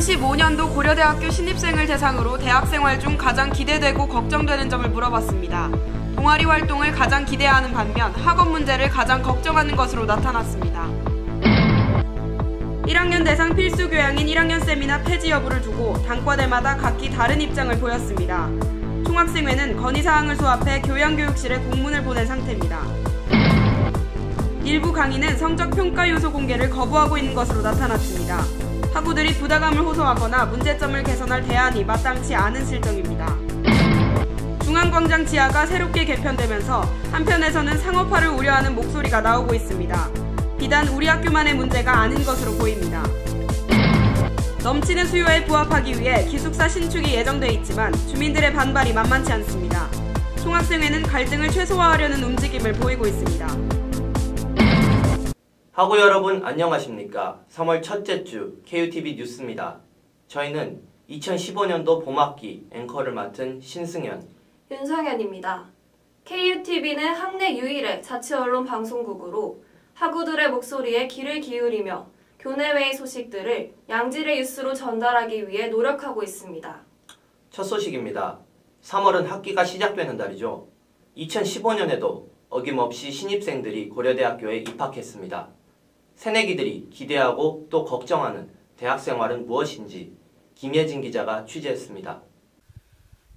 2015년도 고려대학교 신입생을 대상으로 대학생활 중 가장 기대되고 걱정되는 점을 물어봤습니다. 동아리 활동을 가장 기대하는 반면 학업 문제를 가장 걱정하는 것으로 나타났습니다. 1학년 대상 필수 교양인 1학년 세미나 폐지 여부를 두고 단과대마다 각기 다른 입장을 보였습니다. 총학생회는 건의사항을 수합해 교양교육실에 공문을 보낸 상태입니다. 일부 강의는 성적 평가 요소 공개를 거부하고 있는 것으로 나타났습니다. 학우들이 부담감을 호소하거나 문제점을 개선할 대안이 마땅치 않은 실정입니다. 중앙광장 지하가 새롭게 개편되면서 한편에서는 상업화를 우려하는 목소리가 나오고 있습니다. 비단 우리 학교만의 문제가 아닌 것으로 보입니다. 넘치는 수요에 부합하기 위해 기숙사 신축이 예정돼 있지만 주민들의 반발이 만만치 않습니다. 총학생회는 갈등을 최소화하려는 움직임을 보이고 있습니다. 하고 여러분 안녕하십니까? 3월 첫째 주 KUTV 뉴스입니다. 저희는 2015년도 봄학기 앵커를 맡은 신승현, 윤성현입니다. KUTV는 학내 유일의 자치 언론 방송국으로 학우들의 목소리에 귀를 기울이며 교내외의 소식들을 양질의 뉴스로 전달하기 위해 노력하고 있습니다. 첫 소식입니다. 3월은 학기가 시작되는 달이죠. 2015년에도 어김없이 신입생들이 고려대학교에 입학했습니다. 새내기들이 기대하고 또 걱정하는 대학생활은 무엇인지 김예진 기자가 취재했습니다.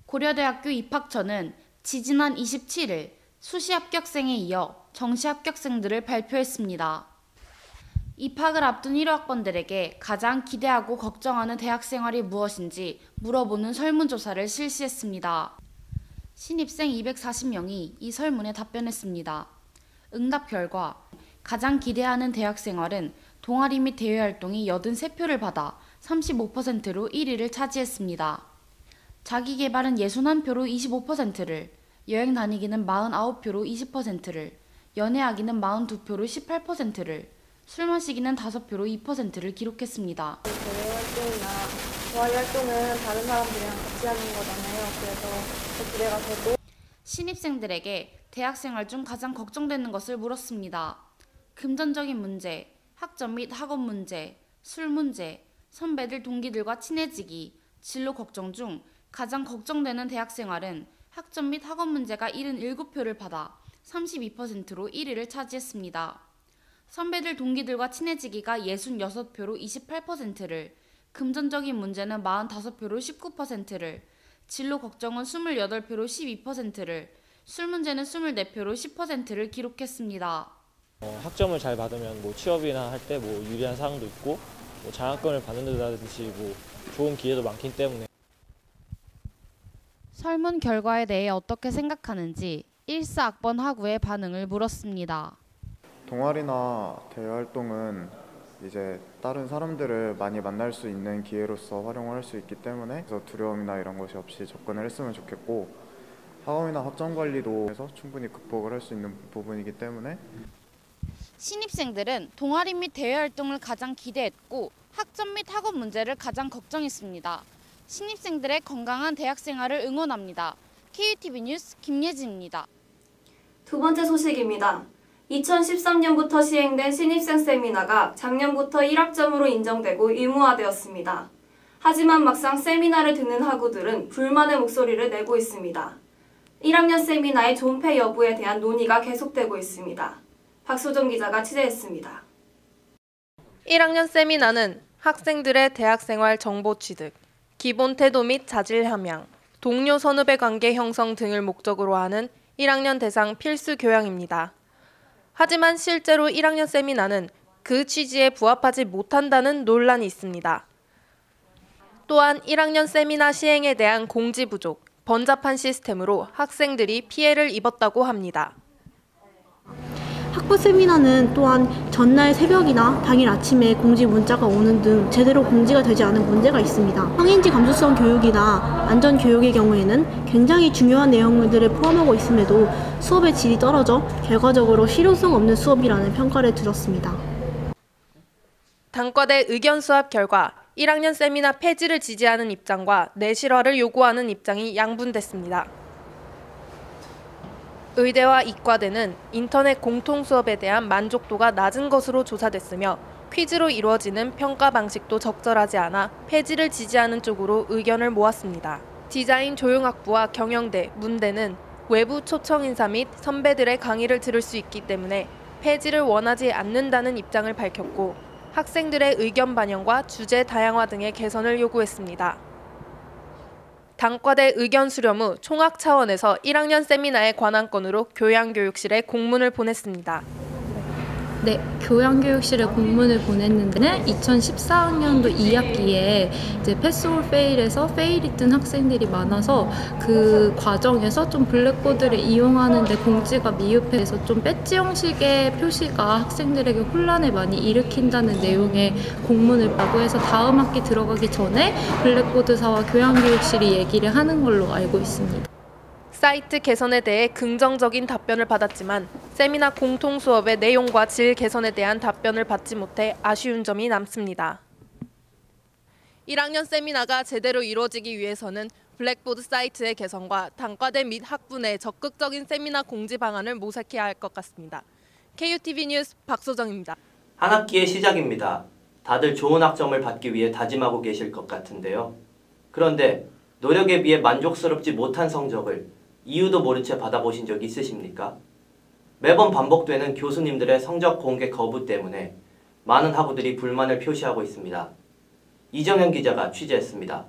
고려대학교 입학처는 지지난 27일 수시 합격생에 이어 정시 합격생들을 발표했습니다. 입학을 앞둔 1학번들에게 가장 기대하고 걱정하는 대학생활이 무엇인지 물어보는 설문조사를 실시했습니다. 신입생 240명이 이 설문에 답변했습니다. 응답 결과 가장 기대하는 대학생활은 동아리 및 대외 활동이 83표를 받아 35%로 1위를 차지했습니다. 자기 개발은 61표로 25%를, 여행 다니기는 49표로 20%를, 연애하기는 42표로 18%를, 술 마시기는 5표로 2%를 기록했습니다. 대외 활동이나 동아리 활동은 다른 사람들이랑 같이 하는 거잖아요. 그래서 더 기대가 되고 신입생들에게 대학생활 중 가장 걱정되는 것을 물었습니다. 금전적인 문제, 학점 및 학업 문제, 술 문제, 선배들 동기들과 친해지기, 진로 걱정 중 가장 걱정되는 대학 생활은 학점 및 학업 문제가 77표를 받아 32%로 1위를 차지했습니다. 선배들 동기들과 친해지기가 66표로 28%를, 금전적인 문제는 45표로 19%를, 진로 걱정은 28표로 12%를, 술 문제는 24표로 10%를 기록했습니다. 어, 학점을 잘 받으면 뭐 취업이나 할 때 뭐 유리한 사항도 있고 뭐 장학금을 받는다든지 뭐 좋은 기회도 많기 때문에 설문 결과에 대해 어떻게 생각하는지 1사학번 학우의 반응을 물었습니다. 동아리나 대외 활동은 이제 다른 사람들을 많이 만날 수 있는 기회로서 활용을 할 수 있기 때문에 그래서 두려움이나 이런 것이 없이 접근을 했으면 좋겠고 학업이나 학점 관리도 해서 충분히 극복을 할 수 있는 부분이기 때문에 신입생들은 동아리 및 대외 활동을 가장 기대했고 학점 및 학업 문제를 가장 걱정했습니다. 신입생들의 건강한 대학 생활을 응원합니다. KUTV 뉴스 김예진입니다. 두 번째 소식입니다. 2013년부터 시행된 신입생 세미나가 작년부터 1학점으로 인정되고 의무화되었습니다. 하지만 막상 세미나를 듣는 학우들은 불만의 목소리를 내고 있습니다. 1학년 세미나의 존폐 여부에 대한 논의가 계속되고 있습니다. 박소정 기자가 취재했습니다. 1학년 세미나는 학생들의 대학생활 정보 취득, 기본 태도 및 자질 함양, 동료 선후배 관계 형성 등을 목적으로 하는 1학년 대상 필수 교양입니다. 하지만 실제로 1학년 세미나는 그 취지에 부합하지 못한다는 논란이 있습니다. 또한 1학년 세미나 시행에 대한 공지 부족, 번잡한 시스템으로 학생들이 피해를 입었다고 합니다. 학부 세미나는 또한 전날 새벽이나 당일 아침에 공지 문자가 오는 등 제대로 공지가 되지 않은 문제가 있습니다. 성인지 감수성 교육이나 안전 교육의 경우에는 굉장히 중요한 내용들을 포함하고 있음에도 수업의 질이 떨어져 결과적으로 실효성 없는 수업이라는 평가를 들었습니다. 단과대 의견 수합 결과 1학년 세미나 폐지를 지지하는 입장과 내실화를 요구하는 입장이 양분됐습니다. 의대와 이과대는 인터넷 공통 수업에 대한 만족도가 낮은 것으로 조사됐으며 퀴즈로 이루어지는 평가 방식도 적절하지 않아 폐지를 지지하는 쪽으로 의견을 모았습니다. 디자인 조용학부와 경영대, 문대는 외부 초청 인사 및 선배들의 강의를 들을 수 있기 때문에 폐지를 원하지 않는다는 입장을 밝혔고 학생들의 의견 반영과 주제 다양화 등의 개선을 요구했습니다. 단과대 의견 수렴 후 총학 차원에서 1학년 세미나에 관한 건으로 교양교육실에 공문을 보냈습니다. 네, 교양교육실에 공문을 보냈는데 2014학년도 2학기에 이제 패스올 페일에서 페일이 뜬 학생들이 많아서 그 과정에서 좀 블랙보드를 이용하는데 공지가 미흡해서 좀 배지 형식의 표시가 학생들에게 혼란을 많이 일으킨다는 내용의 공문을 발부해서 다음 학기 들어가기 전에 블랙보드사와 교양교육실이 얘기를 하는 걸로 알고 있습니다. 사이트 개선에 대해 긍정적인 답변을 받았지만 세미나 공통 수업의 내용과 질 개선에 대한 답변을 받지 못해 아쉬운 점이 남습니다. 1학년 세미나가 제대로 이루어지기 위해서는 블랙보드 사이트의 개선과 단과대 및 학부 내 적극적인 세미나 공지 방안을 모색해야 할 것 같습니다. KUTV 뉴스 박소정입니다. 한 학기의 시작입니다. 다들 좋은 학점을 받기 위해 다짐하고 계실 것 같은데요. 그런데 노력에 비해 만족스럽지 못한 성적을 이유도 모른 채 받아보신 적 있으십니까? 매번 반복되는 교수님들의 성적 공개 거부 때문에 많은 학우들이 불만을 표시하고 있습니다. 이정현 기자가 취재했습니다.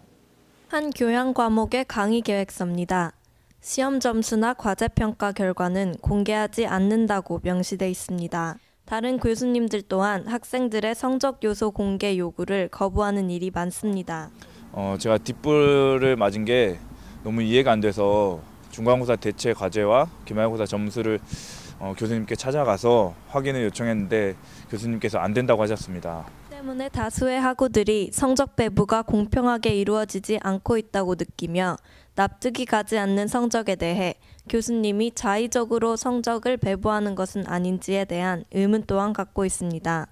한 교양 과목의 강의 계획서입니다. 시험 점수나 과제 평가 결과는 공개하지 않는다고 명시돼 있습니다. 다른 교수님들 또한 학생들의 성적 요소 공개 요구를 거부하는 일이 많습니다. 어, 제가 뒷불을 맞은 게 너무 이해가 안 돼서 중간고사 대체 과제와 기말고사 점수를 어, 교수님께 찾아가서 확인을 요청했는데 교수님께서 안 된다고 하셨습니다. 때문에 다수의 학우들이 성적 배부가 공평하게 이루어지지 않고 있다고 느끼며 납득이 가지 않는 성적에 대해 교수님이 자의적으로 성적을 배부하는 것은 아닌지에 대한 의문 또한 갖고 있습니다.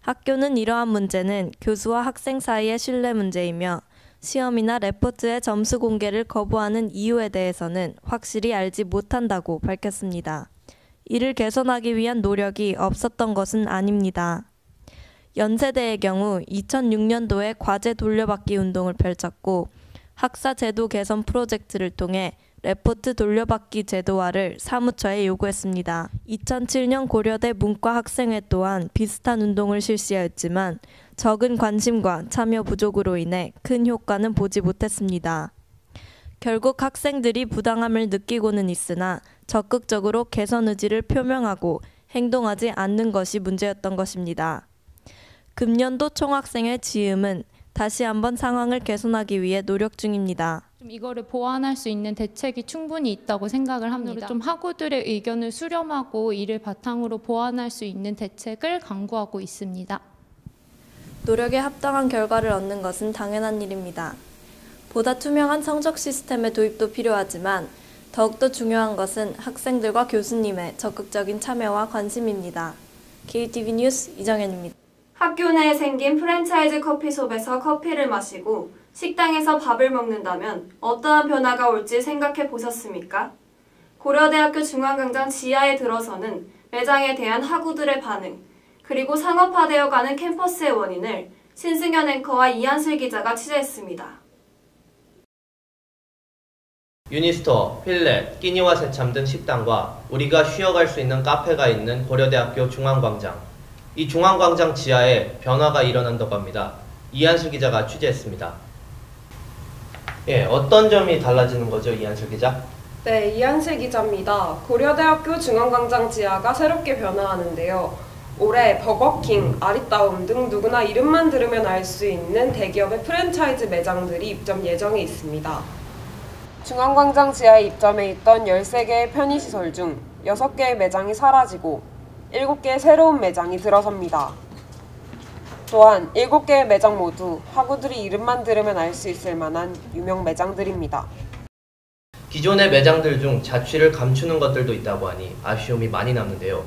학교는 이러한 문제는 교수와 학생 사이의 신뢰 문제이며 시험이나 레포트의 점수 공개를 거부하는 이유에 대해서는 확실히 알지 못한다고 밝혔습니다. 이를 개선하기 위한 노력이 없었던 것은 아닙니다. 연세대의 경우 2006년도에 과제 돌려받기 운동을 펼쳤고 학사 제도 개선 프로젝트를 통해 레포트 돌려받기 제도화를 사무처에 요구했습니다. 2007년 고려대 문과 학생회 또한 비슷한 운동을 실시하였지만 적은 관심과 참여 부족으로 인해 큰 효과는 보지 못했습니다. 결국 학생들이 부당함을 느끼고는 있으나 적극적으로 개선 의지를 표명하고 행동하지 않는 것이 문제였던 것입니다. 금년도 총학생회 지음은 다시 한번 상황을 개선하기 위해 노력 중입니다. 좀 이거를 보완할 수 있는 대책이 충분히 있다고 생각을 합니다. 좀 학우들의 의견을 수렴하고 이를 바탕으로 보완할 수 있는 대책을 강구하고 있습니다. 노력에 합당한 결과를 얻는 것은 당연한 일입니다. 보다 투명한 성적 시스템의 도입도 필요하지만 더욱더 중요한 것은 학생들과 교수님의 적극적인 참여와 관심입니다. KTV 뉴스 이정현입니다. 학교 내에 생긴 프랜차이즈 커피숍에서 커피를 마시고 식당에서 밥을 먹는다면 어떠한 변화가 올지 생각해 보셨습니까? 고려대학교 중앙광장 지하에 들어서는 매장에 대한 학우들의 반응, 그리고 상업화되어가는 캠퍼스의 원인을 신승현 앵커와 이한슬 기자가 취재했습니다. 유니스토어, 필렛, 끼니와 새참 등 식당과 우리가 쉬어갈 수 있는 카페가 있는 고려대학교 중앙광장. 이 중앙광장 지하에 변화가 일어난다고 합니다. 이한슬 기자가 취재했습니다. 예, 어떤 점이 달라지는 거죠, 이한슬 기자? 네, 이한슬 기자입니다. 고려대학교 중앙광장 지하가 새롭게 변화하는데요. 올해 버거킹, 아리따움 등 누구나 이름만 들으면 알 수 있는 대기업의 프랜차이즈 매장들이 입점 예정에 있습니다. 중앙광장 지하에 입점해 있던 13개의 편의시설 중 6개의 매장이 사라지고 7개의 새로운 매장이 들어섭니다. 또한 7개의 매장 모두 학우들이 이름만 들으면 알 수 있을 만한 유명 매장들입니다. 기존의 매장들 중 자취를 감추는 것들도 있다고 하니 아쉬움이 많이 남는데요.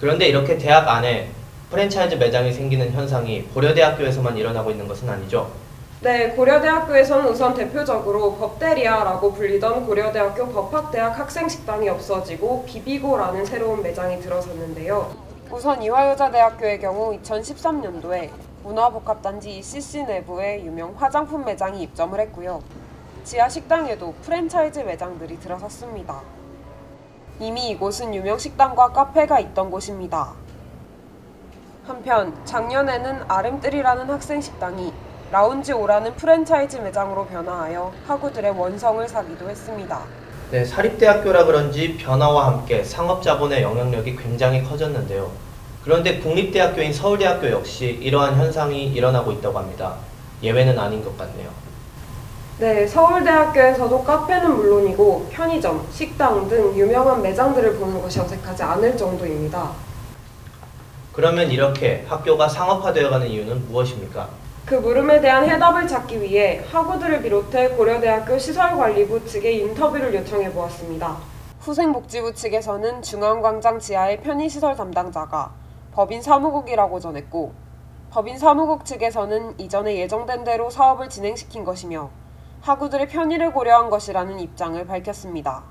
그런데 이렇게 대학 안에 프랜차이즈 매장이 생기는 현상이 고려대학교에서만 일어나고 있는 것은 아니죠. 네, 고려대학교에서는 우선 대표적으로 법대리아라고 불리던 고려대학교 법학대학 학생식당이 없어지고 비비고라는 새로운 매장이 들어섰는데요. 우선 이화여자대학교의 경우 2013년도에 문화복합단지 ECC 내부에 유명 화장품 매장이 입점을 했고요. 지하 식당에도 프랜차이즈 매장들이 들어섰습니다. 이미 이곳은 유명 식당과 카페가 있던 곳입니다. 한편 작년에는 아름뜰이라는 학생 식당이 라운지 오라는 프랜차이즈 매장으로 변화하여 학우들의 원성을 사기도 했습니다. 네, 사립대학교라 그런지 변화와 함께 상업자본의 영향력이 굉장히 커졌는데요. 그런데 국립대학교인 서울대학교 역시 이러한 현상이 일어나고 있다고 합니다. 예외는 아닌 것 같네요. 네, 서울대학교에서도 카페는 물론이고 편의점, 식당 등 유명한 매장들을 보는 것이 어색하지 않을 정도입니다. 그러면 이렇게 학교가 상업화되어가는 이유는 무엇입니까? 그 물음에 대한 해답을 찾기 위해 학우들을 비롯해 고려대학교 시설관리부 측에 인터뷰를 요청해 보았습니다. 후생복지부 측에서는 중앙광장 지하의 편의시설 담당자가 법인 사무국이라고 전했고 법인 사무국 측에서는 이전에 예정된 대로 사업을 진행시킨 것이며 학우들의 편의를 고려한 것이라는 입장을 밝혔습니다.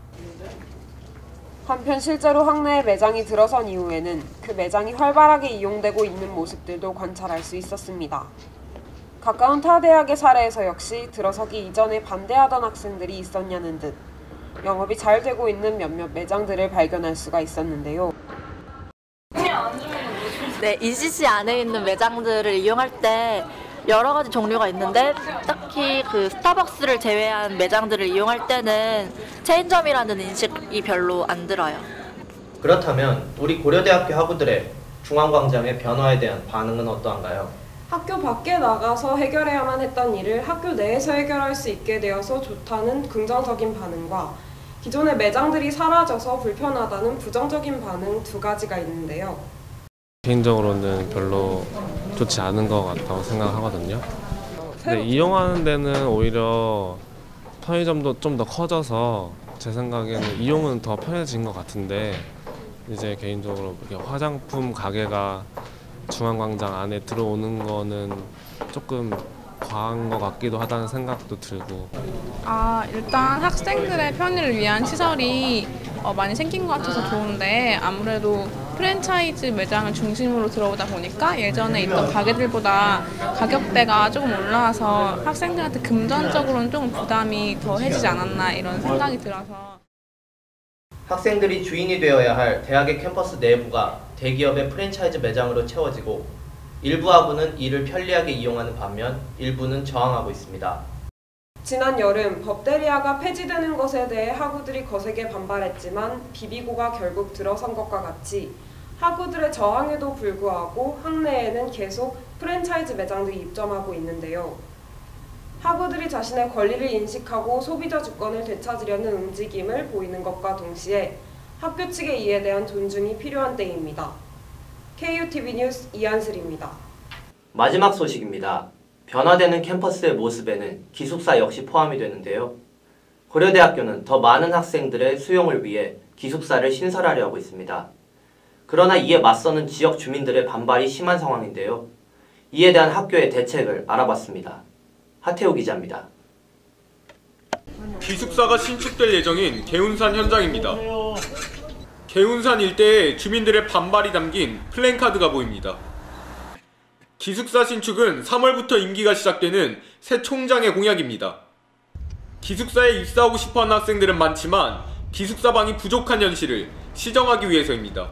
한편 실제로 학내에 매장이 들어선 이후에는 그 매장이 활발하게 이용되고 있는 모습들도 관찰할 수 있었습니다. 가까운 타 대학의 사례에서 역시 들어서기 이전에 반대하던 학생들이 있었냐는 듯 영업이 잘 되고 있는 몇몇 매장들을 발견할 수가 있었는데요. 네, ECC 안에 있는 매장들을 이용할 때 여러 가지 종류가 있는데 딱히 그 스타벅스를 제외한 매장들을 이용할 때는 체인점이라는 인식이 별로 안 들어요. 그렇다면 우리 고려대학교 학우들의 중앙광장의 변화에 대한 반응은 어떠한가요? 학교 밖에 나가서 해결해야만 했던 일을 학교 내에서 해결할 수 있게 되어서 좋다는 긍정적인 반응과 기존의 매장들이 사라져서 불편하다는 부정적인 반응 두 가지가 있는데요. 개인적으로는 별로 좋지 않은 것 같다고 생각하거든요. 근데 이용하는 데는 오히려 편의점도 좀 더 커져서 제 생각에는 이용은 더 편해진 것 같은데 이제 개인적으로 화장품 가게가 중앙광장 안에 들어오는 거는 조금 과한 것 같기도 하다는 생각도 들고. 아 일단 학생들의 편의를 위한 시설이 어, 많이 생긴 것 같아서 좋은데 아무래도 프랜차이즈 매장을 중심으로 들어오다 보니까 예전에 있던 가게들보다 가격대가 조금 올라와서 학생들한테 금전적으로는 조금 부담이 더 해지지 않았나 이런 생각이 들어서. 학생들이 주인이 되어야 할 대학의 캠퍼스 내부가 대기업의 프랜차이즈 매장으로 채워지고 일부 학우는 이를 편리하게 이용하는 반면 일부는 저항하고 있습니다. 지난 여름 법대리아가 폐지되는 것에 대해 학우들이 거세게 반발했지만 비비고가 결국 들어선 것과 같이 학우들의 저항에도 불구하고 학내에는 계속 프랜차이즈 매장들이 입점하고 있는데요. 학우들이 자신의 권리를 인식하고 소비자 주권을 되찾으려는 움직임을 보이는 것과 동시에 학교 측의 이에 대한 존중이 필요한 때입니다. KUTV 뉴스 이한슬입니다. 마지막 소식입니다. 변화되는 캠퍼스의 모습에는 기숙사 역시 포함이 되는데요. 고려대학교는 더 많은 학생들의 수용을 위해 기숙사를 신설하려 하고 있습니다. 그러나 이에 맞서는 지역 주민들의 반발이 심한 상황인데요. 이에 대한 학교의 대책을 알아봤습니다. 하태호 기자입니다. 기숙사가 신축될 예정인 개운산 현장입니다. 개운산 일대에 주민들의 반발이 담긴 플랜카드가 보입니다. 기숙사 신축은 3월부터 임기가 시작되는 새 총장의 공약입니다. 기숙사에 입사하고 싶어하는 학생들은 많지만 기숙사 방이 부족한 현실을 시정하기 위해서입니다.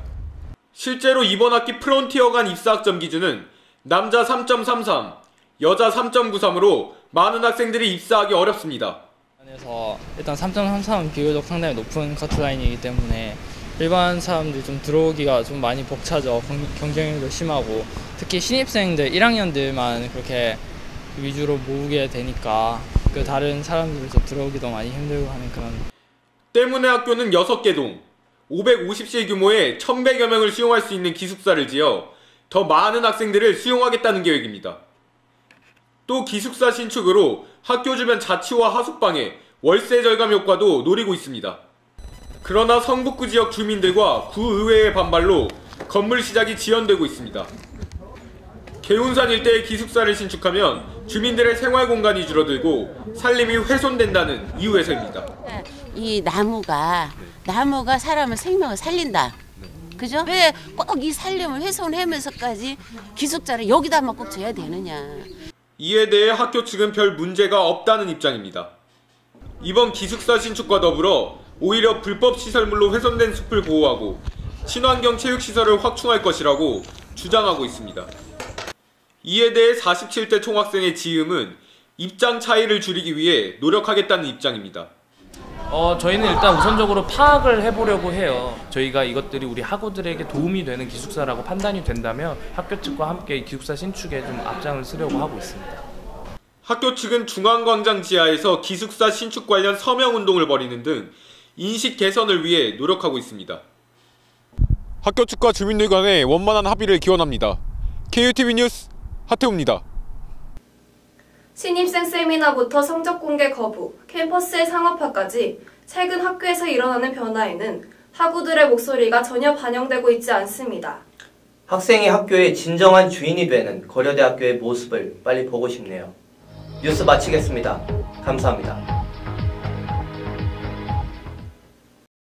실제로 이번 학기 프론티어 간 입사 학점 기준은 남자 3.33, 여자 3.93으로 많은 학생들이 입사하기 어렵습니다. 그래서 일단 3.33은 비교적 상당히 높은 커트라인이기 때문에 일반 사람들이 좀 들어오기가 좀 많이 벅차죠. 경쟁도 심하고 특히 신입생들 1학년들만 그렇게 위주로 모으게 되니까 그 다른 사람들이 좀 들어오기도 많이 힘들고 하는 그런 때문에 학교는 6개 동 550실 규모의 1100여 명을 수용할 수 있는 기숙사를 지어 더 많은 학생들을 수용하겠다는 계획입니다. 또 기숙사 신축으로 학교 주변 자치와 하숙방에 월세 절감 효과도 노리고 있습니다. 그러나 성북구 지역 주민들과 구의회의 반발로 건물 시작이 지연되고 있습니다. 개운산 일대의 기숙사를 신축하면 주민들의 생활 공간이 줄어들고 살림이 훼손된다는 이유에서입니다. 이 나무가 나무가 사람의 생명을 살린다. 그죠? 왜 꼭 이 살림을 훼손하면서까지 기숙자를 여기다 만 꼭 줘야 되느냐. 이에 대해 학교 측은 별 문제가 없다는 입장입니다. 이번 기숙사 신축과 더불어 오히려 불법 시설물로 훼손된 숲을 보호하고 친환경 체육시설을 확충할 것이라고 주장하고 있습니다. 이에 대해 47대 총학생의 지음은 입장 차이를 줄이기 위해 노력하겠다는 입장입니다. 어, 저희는 일단 우선적으로 파악을 해보려고 해요. 저희가 이것들이 우리 학우들에게 도움이 되는 기숙사라고 판단이 된다면 학교 측과 함께 기숙사 신축에 좀 앞장을 서려고 하고 있습니다. 학교 측은 중앙광장 지하에서 기숙사 신축 관련 서명 운동을 벌이는 등 인식 개선을 위해 노력하고 있습니다. 학교 측과 주민들 간의 원만한 합의를 기원합니다. KUTV 뉴스 하태우입니다. 신입생 세미나부터 성적 공개 거부, 캠퍼스의 상업화까지 최근 학교에서 일어나는 변화에는 학우들의 목소리가 전혀 반영되고 있지 않습니다. 학생이 학교의 진정한 주인이 되는 거려대학교의 모습을 빨리 보고 싶네요. 뉴스 마치겠습니다. 감사합니다.